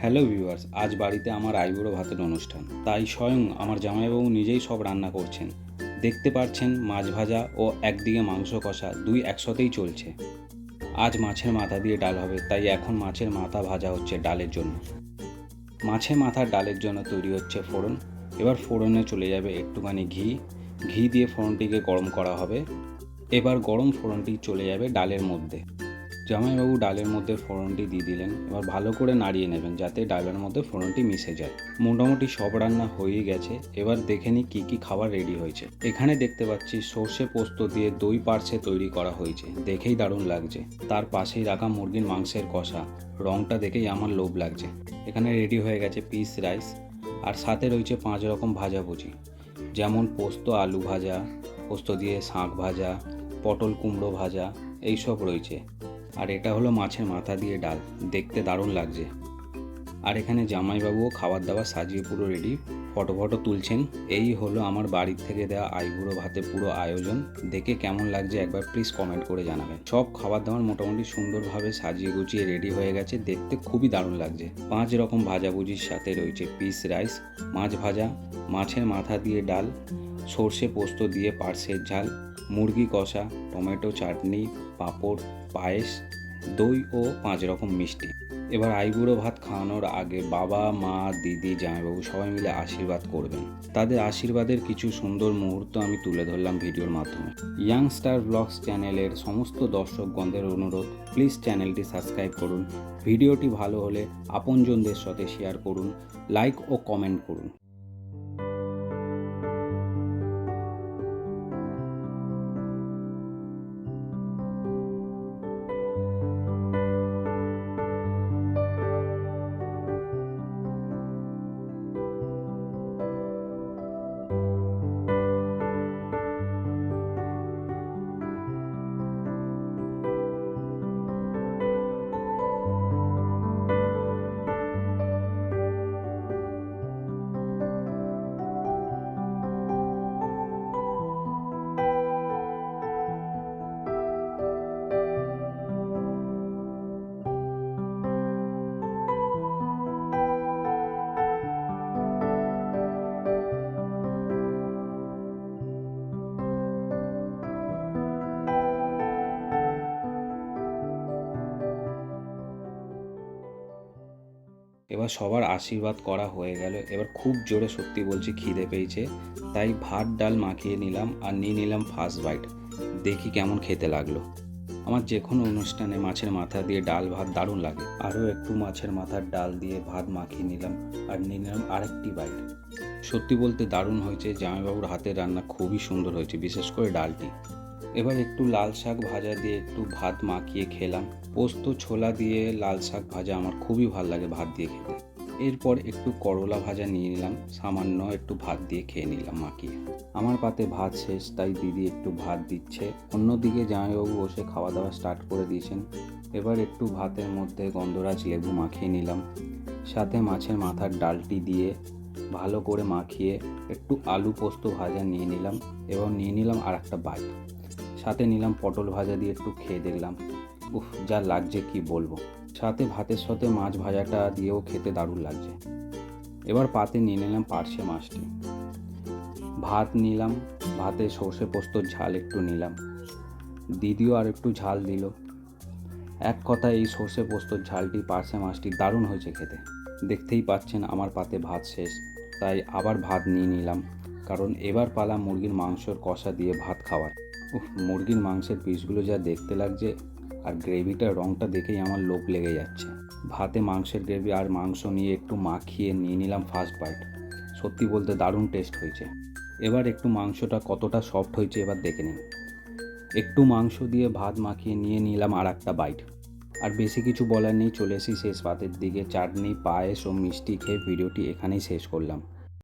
Hello viewers আজ বাড়িতে আমার আইবুড়ো ভাতের অনুষ্ঠান। তাই স্বয়ং আমার জামাইবাবু নিজেই সব রান্না করছেন। দেখতে পাচ্ছেন মাছ ভাজা ও একদিকে মাংস কষা দুই একসাথেই চলছে। আজ মাছের মাথা দিয়ে ডাল হবে, তাই এখন মাছের মাথা ভাজা হচ্ছে ডালের জন্য। মাছের মাথার ডালের জন্য তৈরি হচ্ছে ফোড়ন। এবার ফোড়নে চলে যাবে একটুখানি ঘি। ঘি দিয়ে ফোড়নটিকে গরম করা হবে। এবার গরম ফোড়নটি চলে যাবে ডালের মধ্যে। জামাইবাবু ডালের মধ্যে ফোড়নটি দিয়ে দিলেন, এবার ভালো করে নাড়িয়ে নেবেন যাতে ডালের মধ্যে ফোড়নটি মিশে যায়। মোটামুটি সব রান্না হয়ে গেছে, এবার দেখে নিই কী কী খাবার রেডি হয়েছে। এখানে দেখতে পাচ্ছি সর্ষে পোস্ত দিয়ে দই পার্সে তৈরি করা হয়েছে, দেখেই দারুণ লাগছে। তার পাশেই রাখা মুরগির মাংসের কষা, রংটা দেখেই আমার লোভ লাগছে। এখানে রেডি হয়ে গেছে পিস রাইস আর সাথে রয়েছে পাঁচ রকম ভাজাভুজি যেমন পোস্ত আলু ভাজা, পোস্ত দিয়ে শাঁখ ভাজা, পটল কুমড়ো ভাজা, এইসব রয়েছে। আর এটা হলো মাছের মাথা দিয়ে ডাল। দেখতে দারুণ লাগছে। আর এখানে জামাইবাবুও খাবার দাবার সাজিয়ে পুরো রেডি ফটো ফটো তুলছেন। এই হলো আমার বাড়ির থেকে দেওয়া আইবুড়ো ভাতে পুরো আয়োজন। দেখে কেমন লাগছে একবার প্লিজ কমেন্ট করে জানাবেন। সব খাবার দাবার মোটামুটি সুন্দরভাবে সাজিয়ে গুছিয়ে রেডি হয়ে গেছে। দেখতে খুবই দারুণ লাগছে। পাঁচ রকম ভাজাভুজির সাথে রয়েছে পিস রাইস মাছ ভাজা, মাছের মাথা দিয়ে ডাল, সর্ষে পোস্ত দিয়ে পার্সের ঝাল মুরগি, কষা, টমেটো, চাটনি, পাঁপড়, পায়েস, দই ও পাঁচ রকম মিষ্টি। এবার আইবুড়ো ভাত খাওয়ানোর আগে বাবা, মা, দিদি, জামাইবাবু সবাই মিলে আশীর্বাদ করবেন। তাদের আশীর্বাদের কিছু সুন্দর মুহূর্ত আমি তুলে ধরলাম ভিডিওর মাধ্যমে। ইয়াংস্টার ব্লগস চ্যানেলের সমস্ত দর্শকগণদের অনুরোধ প্লিজ চ্যানেলটি সাবস্ক্রাইব করুন। ভিডিওটি ভালো হলে আপনজনদের সাথে শেয়ার করুন লাইক ও কমেন্ট করুন। এবার সবার আশীর্বাদ করা হয়ে গেল। এবার খুব জোরে সত্যি বলছি খিদে পেয়েছে। তাই ভাত, ডাল মাখিয়ে নিলাম আর নিয়ে নিলাম ফার্স্ট বাইট দেখি কেমন খেতে লাগল। আমার যে কোনো অনুষ্ঠানে মাছের মাথা দিয়ে ডাল ভাত দারুণ লাগে। আরও একটু মাছের মাথার ডাল দিয়ে ভাত মাখিয়ে নিলাম আর নিয়ে নিলাম আরেকটি বাইট সত্যি বলতে দারুণ হয়েছে। জামাইবাবুর হাতের রান্না খুবই সুন্দর হয়েছে, বিশেষ করে ডালটি। এবার একটু লাল শাক ভাজা দিয়ে একটু ভাত মাখিয়ে খেলাম। পোস্ত ছোলা দিয়ে লাল শাক ভাজা আমার খুবই ভালো লাগে ভাত দিয়ে খেতে। এরপর একটু করলা ভাজা নিয়ে নিলাম, সামান্য একটু ভাত দিয়ে খেয়ে নিলাম মাখিয়ে। আমার পাতে ভাত শেষ, তাই দিদি একটু ভাত দিচ্ছে। অন্যদিকে জামাইবাবু বসে খাওয়া দাওয়া স্টার্ট করে দিয়েছেন। এবার একটু ভাতের মধ্যে গন্ধরাজ লেবু মাখিয়ে নিলাম। সাথে মাছের মাথার ডালটি দিয়ে ভালো করে মাখিয়ে একটু আলু পোস্ত ভাজা নিয়ে নিলাম এবং নিয়ে নিলাম আর একটা বাইট সাথে নিলাম পটল ভাজা দিয়ে একটু খেয়ে দেখলাম। উফ, যা লাগছে কি বলব। সাথে ভাতের সাথে মাছ ভাজাটা দিয়েও খেতে দারুণ লাগছে। এবার পাতে নিয়ে নিলাম পার্শে মাছটি। ভাত নিলাম, ভাতে সর্ষে পোস্তর ঝাল একটু নিলাম। দিদিও আর একটু ঝাল দিল। এক কথা, এই সর্ষে পোস্তর ঝালটি, পার্শে মাছটি দারুণ হয়েছে খেতে। দেখতেই পাচ্ছেন আমার পাতে ভাত শেষ। তাই আবার ভাত নিয়ে নিলাম, কারণ এবার পালা মুরগির মাংসর কষা দিয়ে ভাত খাওয়ার। উফ, মুরগির মাংসের পিসগুলো যা দেখতে লাগছে, আর গ্রেভিটার রঙটা দেখেই আমার লোভ লেগে যাচ্ছে। ভাতে মাংসের গ্রেভি আর মাংস নিয়ে একটু মাখিয়ে নিয়ে নিলাম ফার্স্ট বাইট সত্যি বলতে দারুণ টেস্ট হয়েছে। এবার একটু মাংসটা কতটা সফট হয়েছে এবার দেখে নিন একটু মাংস দিয়ে ভাত মাখিয়ে নিয়ে নিলাম আর একটা বাইট আর বেশি কিছু বলার নেই, চলে এসি শেষ ভাতের দিকে। চাটনি, পায়েস ও মিষ্টি খেয়ে ভিডিওটি এখানেই শেষ করলাম।